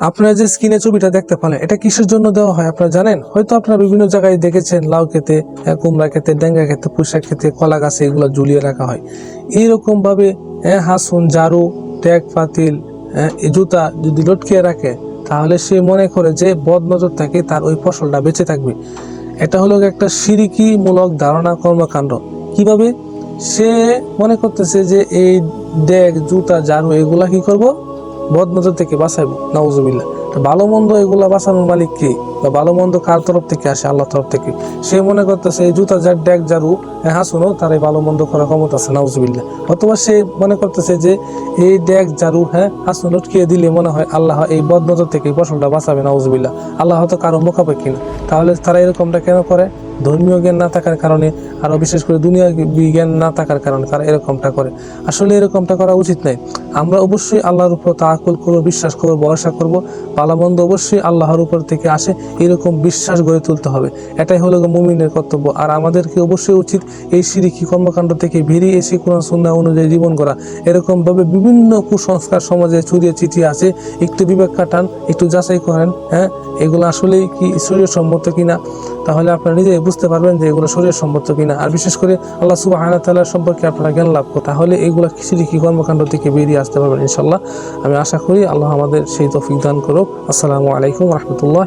আপনারা যে স্ক্রিনে ছবিটা দেখতে পারেন এটা কিসের জন্য দেওয়া হয় আপনারা জানেন? হয়তো আপনারা বিভিন্ন জায়গায় দেখেছেন লাউ খেতে কুমড়া খেতে ডেঙ্গা খেতে পুষা খেতে কলা গাছে এগুলো ঝুলিয়ে রাখা হয়। এইরকম ভাবে আহ, হাসুন ঝাড়ু ট্যাগ পাতিল জুতা যদি লটকিয়ে রাখে তাহলে সে মনে করে যে বদ নজর থেকে তার ওই ফসলটা বেঁচে থাকবে। এটা হলো একটা সিরিকি মূলক ধারণা কর্মকাণ্ড। কীভাবে? সে মনে করতেছে যে এই ড্যাগ জুতা ঝাড়ু এগুলা কি করব? বদনজর থেকে বাঁচাইবো, নাউজুবিল্লাহ। তো ভালো মন্দ এগুলা বাঁচানোর মালিক কে? বা ভালো মন্দ কার তরফ থেকে আসে? আল্লাহ তরফ থেকে। সে মনে করতেছে, এই জুতা যার ড্যাগ জারু হাসুনো, তার এই ভালো মন্দ করার ক্ষমতা আছে, নাউজুবিল্লাহ। অথবা সে মনে করতেছে যে, এই ড্যাগ জারু হ্যাঁ হাসুন, লটকিয়ে দিলে মনে হয় আল্লাহ এই বদনজর থেকে ফসলটা বাঁচাবে, নাউজুবিল্লাহ। আল্লাহ তো কারও মোকাপেক্ষি না। তাহলে তারা এরকমটা কেন করে? ধর্মীয় জ্ঞান না থাকার কারণে আরও বিশেষ করে দুনিয়া জ্ঞান না থাকার কারণে তারা এরকমটা করে। আসলে এরকমটা করা উচিত নয় আমরা অবশ্যই আল্লাহর উপর তাকুল করব, বিশ্বাস করব, ভরসা করব। পালাবন্ধ অবশ্যই আল্লাহর উপর থেকে আসে, এরকম বিশ্বাস গড়ে তুলতে হবে। এটাই হলো মুমিনের কর্তব্য। আর আমাদেরকে অবশ্যই উচিত এই সিরিকি কর্মকাণ্ড থেকে বেরিয়ে এসে কোরআন, সুন্নাহ অনুযায়ী জীবন করা এরকমভাবে বিভিন্ন কুসংস্কার সমাজে ছড়িয়ে ছিটিয়ে আছে। একটু বিবেক কাটান একটু যাচাই করেন হ্যাঁ? এগুলো আসলেই কি শরীর সম্মত কিনা? তাহলে আপনারা নিজে বুঝতে পারবেন যে এগুলো শরীর সম্মত কিনা। আর বিশেষ করে আল্লাহ সুবাহ তাল্লাহ সম্পর্কে আপনারা জ্ঞান লাভ করুন তাহলে এগুলো সিরিকি কর্মকাণ্ড থেকে বেরিয়ে আসতে পারবেন ইনশাল্লাহ আমি আশা করি আল্লাহ আমাদের সেই তফিক দান করুক। আসসালামু আলাইকুম রহমতুল্লাহ।